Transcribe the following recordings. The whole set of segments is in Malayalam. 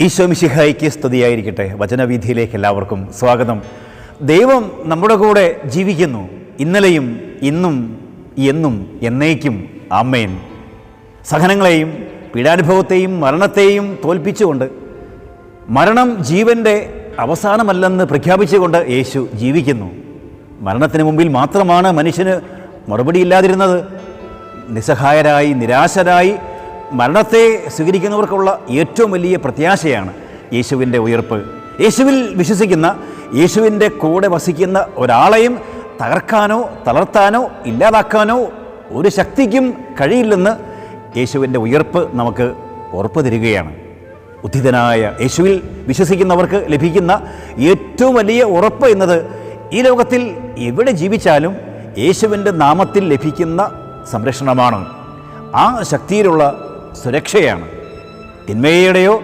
ഈശോ മിശിഹായിക്ക് സ്തുതിയായിരിക്കട്ടെ. വചനവീഥിയിലേക്ക് എല്ലാവർക്കും സ്വാഗതം. ദൈവം നമ്മുടെ കൂടെ ജീവിക്കുന്നു. ഇന്നലെയും ഇന്നും എന്നും എന്നേക്കും. അമ്മയൻ സഹനങ്ങളെയും പീഡാനുഭവത്തെയും മരണത്തെയും തോൽപ്പിച്ചുകൊണ്ട് മരണം ജീവന്റെ അവസാനമല്ലെന്ന് പ്രഖ്യാപിച്ചുകൊണ്ട് യേശു ജീവിക്കുന്നു. മരണത്തിന് മുമ്പിൽ മാത്രമാണ് മനുഷ്യന് മറുപടിയില്ലാതിരുന്നത് നിസ്സഹായരായി നിരാശരായി മരണത്തെ സ്വീകരിക്കുന്നവർക്കുള്ള ഏറ്റവും വലിയ പ്രത്യാശയാണ് യേശുവിന്റെ ഉയർപ്പ്. യേശുവിൽ വിശ്വസിക്കുന്ന യേശുവിന്റെ കൂടെ വസിക്കുന്ന ഒരാളെയും തകർക്കാനോ തളർത്താനോ ഇല്ലാതാക്കാനോ ഒരു ശക്തിക്കും കഴിയില്ലെന്ന് യേശുവിന്റെ ഉയർപ്പ് നമുക്ക് ഉറപ്പ് തരികയാണ്. ഉദ്ധിതനായ യേശുവിൽ വിശ്വസിക്കുന്നവർക്ക് ലഭിക്കുന്ന ഏറ്റവും വലിയ ഉറപ്പ് എന്നത് ഈ ലോകത്തിൽ എവിടെ ജീവിച്ചാലും യേശുവിന്റെ നാമത്തിൽ ലഭിക്കുന്ന സംരക്ഷണമാണ്. ആ ശക്തിയിലുള്ള സുരക്ഷയാണ്. തിന്മയുടെയോ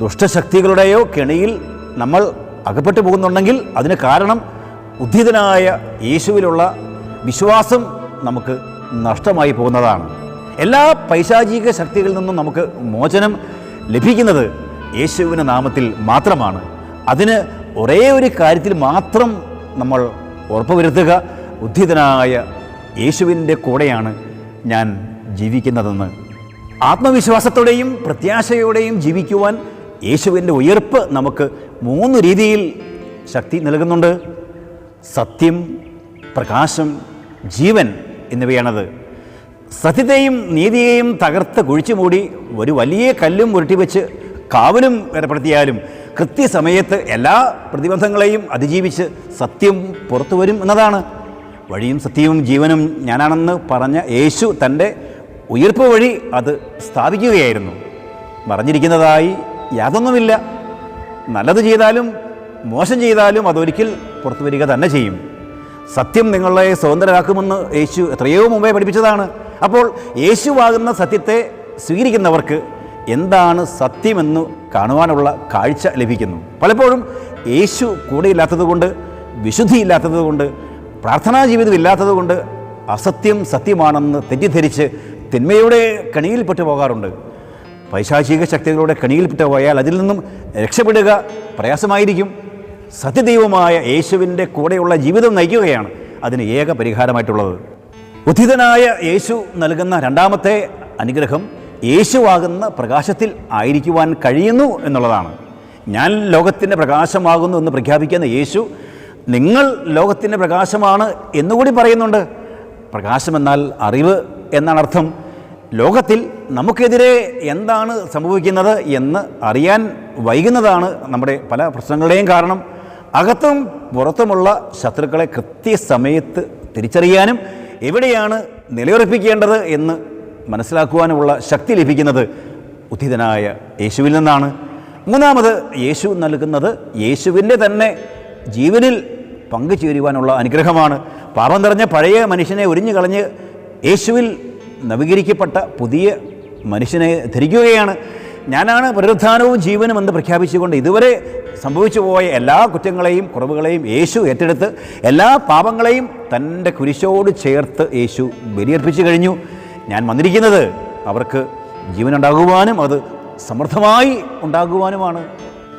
ദുഷ്ടശക്തികളുടെയോ കെണിയിൽ നമ്മൾ അകപ്പെട്ടു പോകുന്നുണ്ടെങ്കിൽ അതിന് കാരണം ഉദ്ധിതനായ യേശുവിലുള്ള വിശ്വാസം നമുക്ക് നഷ്ടമായി പോകുന്നതാണ്. എല്ലാ പൈശാചിക ശക്തികളിൽ നിന്നും നമുക്ക് മോചനം ലഭിക്കുന്നത് യേശുവിന്റെ നാമത്തിൽ മാത്രമാണ്. അതിന് ഒരേ ഒരു കാര്യത്തിൽ മാത്രം നമ്മൾ ഉറപ്പുവരുത്തുക ഉദ്ധിതനായ യേശുവിന്റെ കൂടെയാണ് ഞാൻ ജീവിക്കുന്നതെന്ന് ആത്മവിശ്വാസത്തോടെയും പ്രത്യാശയോടെയും ജീവിക്കുവാൻ യേശുവിന്റെ ഉയർപ്പ് നമുക്ക് മൂന്ന് രീതിയിൽ ശക്തി നൽകുന്നുണ്ട്. സത്യം പ്രകാശം ജീവൻ എന്നിവയാണത്. സത്യത്തെയും നീതിയെയും തകർത്ത് കുഴിച്ചു മൂടി ഒരു വലിയ കല്ലും ഉരുട്ടിവെച്ച് കാവലും ഏർപ്പെടുത്തിയാലും കൃത്യസമയത്ത് എല്ലാ പ്രതിബന്ധങ്ങളെയും അതിജീവിച്ച് സത്യം പുറത്തു വരും എന്നതാണ്. വഴിയും സത്യവും ജീവനും ഞാനാണെന്ന് പറഞ്ഞ യേശു തന്റെ ഉയർപ്പ് വഴി അത് സ്ഥാപിക്കുകയായിരുന്നു. മറഞ്ഞിരിക്കുന്നതായി യാതൊന്നുമില്ല. നല്ലത് ചെയ്താലും മോശം ചെയ്താലും അതൊരിക്കൽ പുറത്തു വരിക തന്നെ ചെയ്യും. സത്യം നിങ്ങളെ സ്വതന്ത്രരാക്കുമെന്ന് യേശു എത്രയോ മുമ്പേ പഠിപ്പിച്ചതാണ്. അപ്പോൾ യേശുവാകുന്ന സത്യത്തെ സ്വീകരിക്കുന്നവർക്ക് എന്താണ് സത്യമെന്ന് കാണുവാനുള്ള കാഴ്ച ലഭിക്കുന്നു. പലപ്പോഴും യേശു കൂടെയില്ലാത്തതുകൊണ്ട് വിശുദ്ധിയില്ലാത്തതുകൊണ്ട് പ്രാർത്ഥനാ ജീവിതം ഇല്ലാത്തതുകൊണ്ട് അസത്യം സത്യമാണെന്ന് തെറ്റിദ്ധരിച്ച് തിന്മയുടെ കണിയിൽപ്പെട്ടു പോകാറുണ്ട്. പൈശാചിക ശക്തികളുടെ കണിയിൽപ്പെട്ടു പോയാൽ അതിൽ നിന്നും രക്ഷപ്പെടുക പ്രയാസമായിരിക്കും. സത്യദൈവമായ യേശുവിന്റെ കൂടെയുള്ള ജീവിതം നയിക്കുകയാണ് അതിന് ഏക പരിഹാരമായിട്ടുള്ളത്. ഉദ്ധിതനായ യേശു നൽകുന്ന രണ്ടാമത്തെ അനുഗ്രഹം യേശുവാകുന്ന പ്രകാശത്തിൽ ആയിരിക്കുവാൻ കഴിയുന്നു എന്നുള്ളതാണ്. ഞാൻ ലോകത്തിന്റെ പ്രകാശമാകുന്നു എന്ന് പ്രഖ്യാപിക്കുന്ന യേശു നിങ്ങൾ ലോകത്തിന്റെ പ്രകാശമാണ് എന്നുകൂടി പറയുന്നുണ്ട്. പ്രകാശമെന്നാൽ അറിവ് എന്നാണ് അർത്ഥം ലോകത്തിൽ നമുക്കെതിരെ എന്താണ് സംഭവിക്കുന്നത് എന്ന് അറിയാൻ വൈകുന്നതാണ് നമ്മുടെ പല പ്രശ്നങ്ങളുടെയും കാരണം. അകത്തും പുറത്തുമുള്ള ശത്രുക്കളെ കൃത്യസമയത്ത് തിരിച്ചറിയാനും എവിടെയാണ് നിലയുറപ്പിക്കേണ്ടത് എന്ന് മനസ്സിലാക്കുവാനുമുള്ള ശക്തി ലഭിക്കുന്നത് ഉദ്ധിതനായ യേശുവിൽ നിന്നാണ്. മൂന്നാമത് യേശു നൽകുന്നത് യേശുവിന്റെ തന്നെ ജീവനിൽ പങ്കുചേരുവാനുള്ള അനുഗ്രഹമാണ്. പാപം നിറഞ്ഞ പഴയ മനുഷ്യനെ ഒരിഞ്ഞു കളഞ്ഞ് യേശുവിൽ നവീകരിക്കപ്പെട്ട പുതിയ മനുഷ്യനെ ധരിക്കുകയാണ്. ഞാനാണ് പുനരുദ്ധാനവും ജീവനും എന്ന് പ്രഖ്യാപിച്ചുകൊണ്ട് ഇതുവരെ സംഭവിച്ചു പോയ എല്ലാ കുറ്റങ്ങളെയും കുറവുകളെയും യേശു ഏറ്റെടുത്ത് എല്ലാ പാപങ്ങളെയും തന്റെ കുരിശോട് ചേർത്ത് യേശു ബലിയർപ്പിച്ചു കഴിഞ്ഞു. ഞാൻ വന്നിരിക്കുന്നത് അവർക്ക് ജീവനുണ്ടാകുവാനും അത് സമൃദ്ധമായി ഉണ്ടാകുവാനുമാണ്.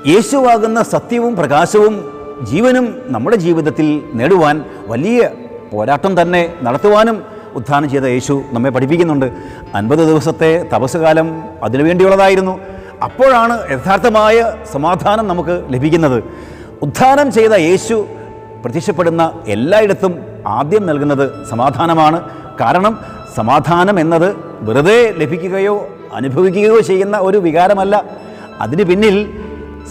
യേശുവാകുന്ന സത്യവും പ്രകാശവും ജീവനും നമ്മുടെ ജീവിതത്തിൽ നേടുവാൻ വലിയ പോരാട്ടം തന്നെ നടത്തുവാനും ഉദ്ധാനം ചെയ്ത യേശു നമ്മെ പഠിപ്പിക്കുന്നുണ്ട്. അൻപത് ദിവസത്തെ തപസ്സുകാലം അതിനുവേണ്ടിയുള്ളതായിരുന്നു അപ്പോഴാണ് യഥാർത്ഥമായ സമാധാനം നമുക്ക് ലഭിക്കുന്നത്. ഉദ്ധാനം ചെയ്ത യേശു പ്രത്യക്ഷപ്പെടുന്ന എല്ലായിടത്തും ആദ്യം നൽകുന്നത് സമാധാനമാണ്. കാരണം സമാധാനം എന്നത് വെറുതെ ലഭിക്കുകയോ അനുഭവിക്കുകയോ ചെയ്യുന്ന ഒരു വികാരമല്ല. അതിന് പിന്നിൽ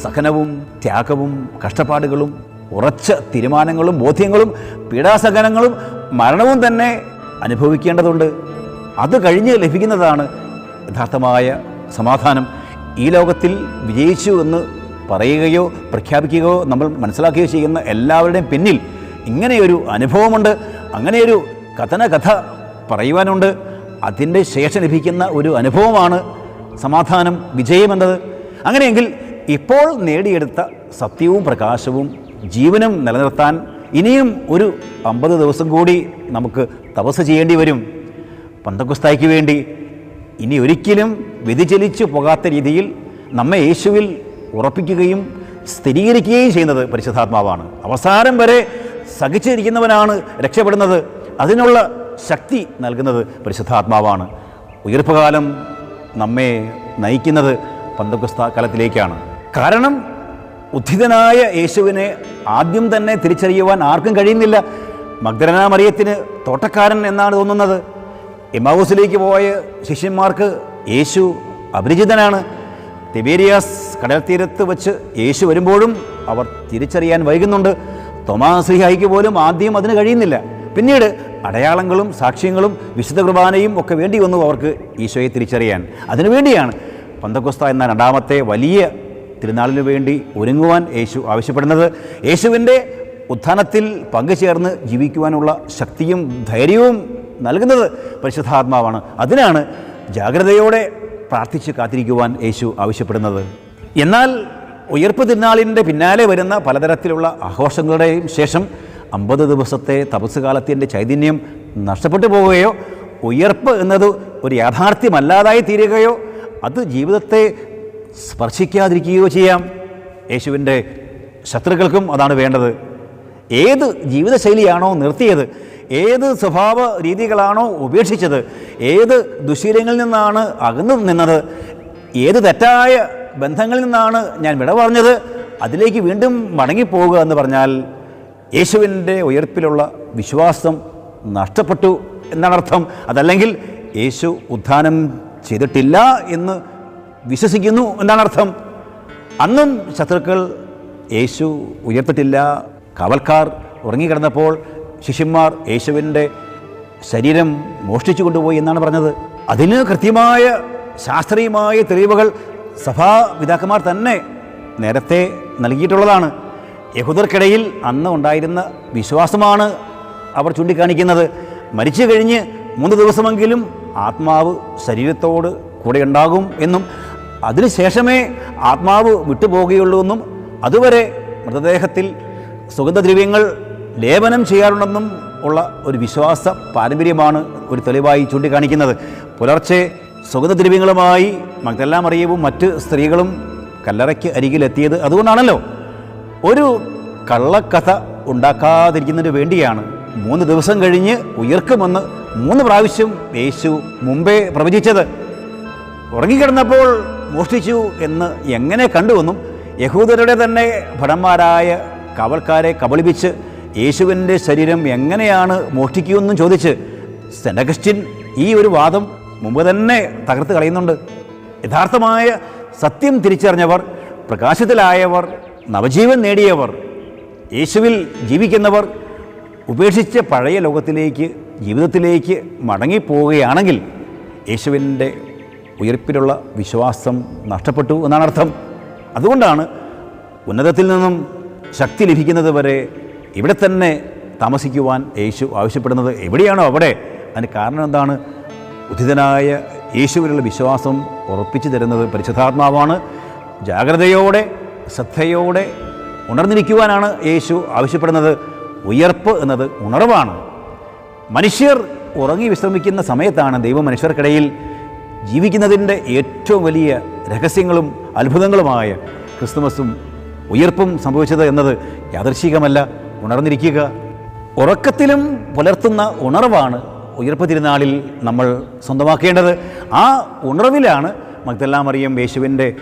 സഹനവും ത്യാഗവും കഷ്ടപ്പാടുകളും ഉറച്ച തീരുമാനങ്ങളും ബോധ്യങ്ങളും പീഡാസഹനങ്ങളും മരണവും തന്നെ അനുഭവിക്കേണ്ടതുണ്ട്. അത് കഴിഞ്ഞ് ലഭിക്കുന്നതാണ് യഥാർത്ഥമായ സമാധാനം. ഈ ലോകത്തിൽ വിജയിച്ചു എന്ന് പറയുകയോ പ്രഖ്യാപിക്കുകയോ നമ്മൾ മനസ്സിലാക്കുകയോ ചെയ്യുന്ന എല്ലാവരുടെയും പിന്നിൽ ഇങ്ങനെയൊരു അനുഭവമുണ്ട്. അങ്ങനെയൊരു കഥന കഥ പറയുവാനുണ്ട്. അതിന്റെ ശേഷം ലഭിക്കുന്ന ഒരു അനുഭവമാണ് സമാധാനം വിജയമെന്നത് അങ്ങനെയെങ്കിൽ ഇപ്പോൾ നേടിയെടുത്ത സത്യവും പ്രകാശവും ജീവനും നിലനിർത്താൻ ഇനിയും ഒരു അമ്പത് ദിവസം കൂടി നമുക്ക് തപസ് ചെയ്യേണ്ടി വരും. പന്തക്കുസ്തായ്ക്ക് വേണ്ടി ഇനി ഒരിക്കലും വ്യതിചലിച്ചു പോകാത്ത രീതിയിൽ നമ്മെ യേശുവിൽ ഉറപ്പിക്കുകയും സ്ഥിരീകരിക്കുകയും ചെയ്യുന്നത് പരിശുദ്ധാത്മാവാണ്. അവസാനം വരെ സഹിച്ചിരിക്കുന്നവനാണ് രക്ഷപ്പെടുന്നത്. അതിനുള്ള ശക്തി നൽകുന്നത് പരിശുദ്ധാത്മാവാണ്. ഉയർപ്പുകാലം നമ്മെ നയിക്കുന്നത് പന്തക്കുസ്ത കാലത്തിലേക്കാണ്. കാരണം ഉദ്ധിതനായ യേശുവിനെ ആദ്യം തന്നെ തിരിച്ചറിയുവാൻ ആർക്കും കഴിയുന്നില്ല. മഗ്ദലന മറിയത്തിന് തോട്ടക്കാരൻ എന്നാണ് തോന്നുന്നത്. എമാവൂസിലേക്ക് പോയ ശിഷ്യന്മാർക്ക് യേശു അപരിചിതനാണ്. തിബേരിയാസ് കടൽ തീരത്ത് വച്ച് യേശു വരുമ്പോഴും അവർ തിരിച്ചറിയാൻ വൈകുന്നുണ്ട്. തോമാശ്രീഹായിക്ക് പോലും ആദ്യം അതിന് കഴിയുന്നില്ല. പിന്നീട് അടയാളങ്ങളും സാക്ഷ്യങ്ങളും വിശുദ്ധ കുർബാനയും ഒക്കെ വേണ്ടി വന്നു അവർക്ക് ഈശോയെ തിരിച്ചറിയാൻ. അതിനുവേണ്ടിയാണ് പന്തക്കുസ്ത എന്ന രണ്ടാമത്തെ വലിയ തിരുനാളിനു വേണ്ടി ഒരുങ്ങുവാൻ യേശു ആവശ്യപ്പെടുന്നത്. യേശുവിന്റെ ഉത്ഥാനത്തിൽ പങ്കുചേർന്ന് ജീവിക്കുവാനുള്ള ശക്തിയും ധൈര്യവും നൽകുന്നത് പരിശുദ്ധാത്മാവാണ്. അതിനാണ് ജാഗ്രതയോടെ പ്രാർത്ഥിച്ച് കാത്തിരിക്കുവാൻ യേശു ആവശ്യപ്പെടുന്നത്. എന്നാൽ ഉയർപ്പ് തിരുനാളിന്റെ പിന്നാലെ വരുന്ന പലതരത്തിലുള്ള ആഘോഷങ്ങളുടെയും ശേഷം അമ്പത് ദിവസത്തെ തപസ് കാലത്തിന്റെ ചൈതന്യം നഷ്ടപ്പെട്ടു പോവുകയോ ഉയർപ്പ് എന്നത് ഒരു യാഥാർത്ഥ്യമല്ലാതായി തീരുകയോ അത് ജീവിതത്തെ സ്പർശിക്കാതിരിക്കുകയോ ചെയ്യാം. യേശുവിന്റെ ശത്രുക്കൾക്കും അതാണ് വേണ്ടത്. ഏത് ജീവിതശൈലിയാണോ നിർത്തിയത്? ഏത് സ്വഭാവ രീതികളാണോ ഉപേക്ഷിച്ചത്? ഏത് ദുശീലങ്ങളിൽ നിന്നാണ് അകന്നു നിന്നത്? ഏത് തെറ്റായ ബന്ധങ്ങളിൽ നിന്നാണ് ഞാൻ വിട പറഞ്ഞത്? അതിലേക്ക് വീണ്ടും മടങ്ങിപ്പോവുക എന്ന് പറഞ്ഞാൽ യേശുവിന്റെ ഉയർപ്പിലുള്ള വിശ്വാസം നഷ്ടപ്പെട്ടു എന്നാണ് അർത്ഥം. അതല്ലെങ്കിൽ യേശു ഉത്ഥാനം ചെയ്തിട്ടില്ല എന്ന് വിശ്വസിക്കുന്നു എന്നാണ് അർത്ഥം. അന്നും ശത്രുക്കൾ യേശു ഉയർത്തിട്ടില്ല കാവൽക്കാർ ഉറങ്ങിക്കിടന്നപ്പോൾ ശിഷ്യന്മാർ യേശുവിന്റെ ശരീരം മോഷ്ടിച്ചു കൊണ്ടുപോയി എന്നാണ് പറഞ്ഞത്. അതിന് കൃത്യമായ ശാസ്ത്രീയമായ തെളിവുകൾ സഭാപിതാക്കന്മാർ തന്നെ നേരത്തെ നൽകിയിട്ടുള്ളതാണ്. യഹൂദർക്കിടയിൽ അന്ന് ഉണ്ടായിരുന്ന വിശ്വാസമാണ് അവർ ചൂണ്ടിക്കാണിക്കുന്നത്. മരിച്ചു കഴിഞ്ഞ് മൂന്ന് ദിവസമെങ്കിലും ആത്മാവ് ശരീരത്തോട് കൂടെ ഉണ്ടാകും എന്നും അതിനുശേഷമേ ആത്മാവ് വിട്ടുപോകുകയുള്ളൂ എന്നും അതുവരെ മൃതദേഹത്തിൽ സുഗന്ധദ്രവ്യങ്ങൾ ലേപനം ചെയ്യാറുണ്ടെന്നും ഉള്ള ഒരു വിശ്വാസ പാരമ്പര്യമാണ് ഒരു തെളിവായി ചൂണ്ടിക്കാണിക്കുന്നത്. പുലർച്ചെ സുഗന്ധദ്രവ്യങ്ങളുമായി മക്തെല്ലാം അറിയവും മറ്റ് സ്ത്രീകളും കല്ലറയ്ക്ക് അരികിലെത്തിയത് അതുകൊണ്ടാണല്ലോ. ഒരു കള്ളക്കഥ ഉണ്ടാക്കാതിരിക്കുന്നതിന് വേണ്ടിയാണ് മൂന്ന് ദിവസം കഴിഞ്ഞ് ഉയർക്കുമെന്ന് മൂന്ന് പ്രാവശ്യം യേശു മുമ്പേ പ്രവചിച്ചത്. ഉറങ്ങിക്കിടന്നപ്പോൾ മോഷ്ടിച്ചു എന്ന് എങ്ങനെ കണ്ടുവെന്നും യഹൂദരുടെ തന്നെ ഭടന്മാരായ കാവൽക്കാരെ കബളിപ്പിച്ച് യേശുവിന്റെ ശരീരം എങ്ങനെയാണ് മോഷ്ടിക്കുമെന്നും ചോദിച്ച് സെനഗസ്റ്റിൻ ഈ ഒരു വാദം മുമ്പ് തന്നെ തകർത്ത് കളയുന്നുണ്ട്. യഥാർത്ഥമായ സത്യം തിരിച്ചറിഞ്ഞവർ പ്രകാശത്തിലായവർ നവജീവൻ നേടിയവർ യേശുവിൽ ജീവിക്കുന്നവർ ഉപേക്ഷിച്ച പഴയ ലോകത്തിലേക്ക് ജീവിതത്തിലേക്ക് മടങ്ങിപ്പോവുകയാണെങ്കിൽ യേശുവിന്റെ ഉയർപ്പിലുള്ള വിശ്വാസം നഷ്ടപ്പെട്ടു എന്നാണ് അർത്ഥം അതുകൊണ്ടാണ് ഉന്നതത്തിൽ നിന്നും ശക്തി ലഭിക്കുന്നത് വരെ ഇവിടെ തന്നെ താമസിക്കുവാൻ യേശു ആവശ്യപ്പെടുന്നത് എവിടെയാണോ അവിടെ. അതിന് കാരണം എന്താണ്? ഉദിതനായ യേശുവിലുള്ള വിശ്വാസം ഉറപ്പിച്ചു തരുന്നത് പരിശുദ്ധാത്മാവാണ്. ജാഗ്രതയോടെ ശ്രദ്ധയോടെ ഉണർന്നിരിക്കുവാനാണ് യേശു ആവശ്യപ്പെടുന്നത്. ഉയർപ്പ് എന്നത് ഉണർവാണ്. മനുഷ്യർ ഉറങ്ങി വിശ്രമിക്കുന്ന സമയത്താണ് ദൈവം മനുഷ്യർക്കിടയിൽ ജീവിക്കുന്നതിന്റെ ഏറ്റവും വലിയ രഹസ്യങ്ങളും അത്ഭുതങ്ങളുമായ ക്രിസ്തുമസും ഉയർപ്പും സംഭവിച്ചത് എന്നത് യാദർശികമല്ല ഉണർന്നിരിക്കുക. ഉറക്കത്തിലും പുലർത്തുന്ന ഉണർവാണ് ഉയർപ്പ് തിരുനാളിൽ നമ്മൾ സ്വന്തമാക്കേണ്ടത്. ആ ഉണർവിലാണ് മഗ്ദല്ലാ അറിയം യേശുവിന്റെ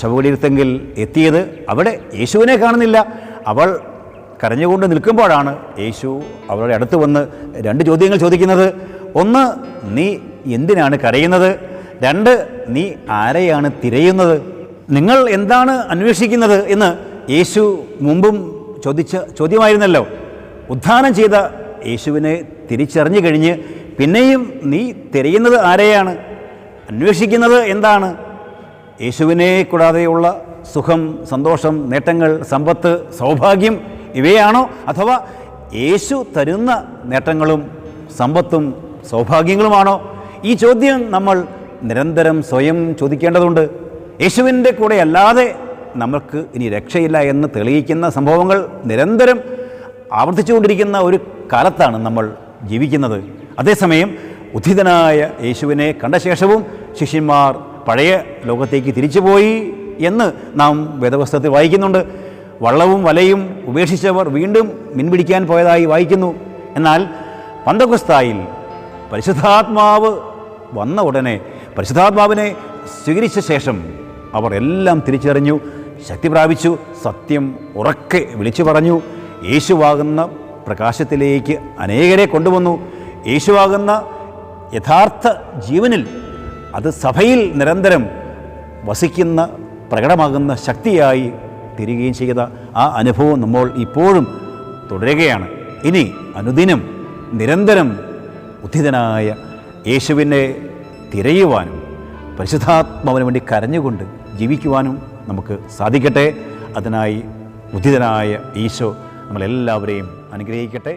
ശവകുടീരത്തെങ്കിൽ എത്തിയത്. അവിടെ യേശുവിനെ കാണുന്നില്ല. അവൾ കരഞ്ഞുകൊണ്ട് നിൽക്കുമ്പോഴാണ് യേശു അവളുടെ അടുത്ത് വന്ന് രണ്ട് ചോദ്യങ്ങൾ ചോദിക്കുന്നത്. ഒന്ന് നീ എന്തിനാണ് കരയുന്നത്? രണ്ട് നീ ആരെയാണ് തിരയുന്നത്? നിങ്ങൾ എന്താണ് അന്വേഷിക്കുന്നത് എന്ന് യേശു മുമ്പും ചോദിച്ച ചോദ്യമായിരുന്നല്ലോ. ഉദ്ധാനം ചെയ്ത യേശുവിനെ തിരിച്ചറിഞ്ഞു കഴിഞ്ഞ് പിന്നെയും നീ തിരയുന്നത് ആരെയാണ്? അന്വേഷിക്കുന്നത് എന്താണ്? യേശുവിനെ കൂടാതെയുള്ള സുഖം സന്തോഷം നേട്ടങ്ങൾ സമ്പത്ത് സൗഭാഗ്യം ഇവയാണോ? അഥവാ യേശു തരുന്ന നേട്ടങ്ങളും സമ്പത്തും സൗഭാഗ്യങ്ങളുമാണോ? ഈ ചോദ്യം നമ്മൾ നിരന്തരം സ്വയം ചോദിക്കേണ്ടതുണ്ട്. യേശുവിന്റെ കൂടെ അല്ലാതെ നമുക്ക് ഇനി രക്ഷയില്ല എന്ന് തെളിയിക്കുന്ന സംഭവങ്ങൾ നിരന്തരം ആവർത്തിച്ചുകൊണ്ടിരിക്കുന്ന ഒരു കാലത്താണ് നമ്മൾ ജീവിക്കുന്നത്. അതേസമയം ഉദ്ധിതനായ യേശുവിനെ കണ്ട ശേഷവും ശിഷ്യന്മാർ പഴയ ലോകത്തേക്ക് തിരിച്ചുപോയി എന്ന് നാം വേദപുസ്തകത്തിൽ വായിക്കുന്നുണ്ട്. വള്ളവും വലയും ഉപേക്ഷിച്ചവർ വീണ്ടും മീൻപിടിക്കാൻ പോയതായി വായിക്കുന്നു. എന്നാൽ പന്തകുസ്തായിൽ പരിശുദ്ധാത്മാവ് വന്ന ഉടനെ പരിശുദ്ധാത്മാവിനെ സ്വീകരിച്ച ശേഷം അവർ എല്ലാം തിരിച്ചറിഞ്ഞു ശക്തി പ്രാപിച്ചു സത്യം ഉറക്കെ വിളിച്ചു പറഞ്ഞു. യേശുവാകുന്ന പ്രകാശത്തിലേക്ക് അനേകരെ കൊണ്ടുവന്നു. യേശുവാകുന്ന യഥാർത്ഥ ജീവനിൽ അത് സഭയിൽ നിരന്തരം വസിക്കുന്ന പ്രകടമാകുന്ന ശക്തിയായി തീരുകയും ചെയ്ത ആ അനുഭവം നമ്മൾ ഇപ്പോഴും തുടരുകയാണ്. ഇനി അനുദിനം നിരന്തരം ഉദ്ധിതനായ യേശുവിനെ തിരയുവാനും പരിശുദ്ധാത്മാവിന് വേണ്ടി കരഞ്ഞുകൊണ്ട് ജീവിക്കുവാനും നമുക്ക് സാധിക്കട്ടെ. അതിനായി ഉദിതനായ ഈശോ നമ്മളെല്ലാവരെയും അനുഗ്രഹിക്കട്ടെ.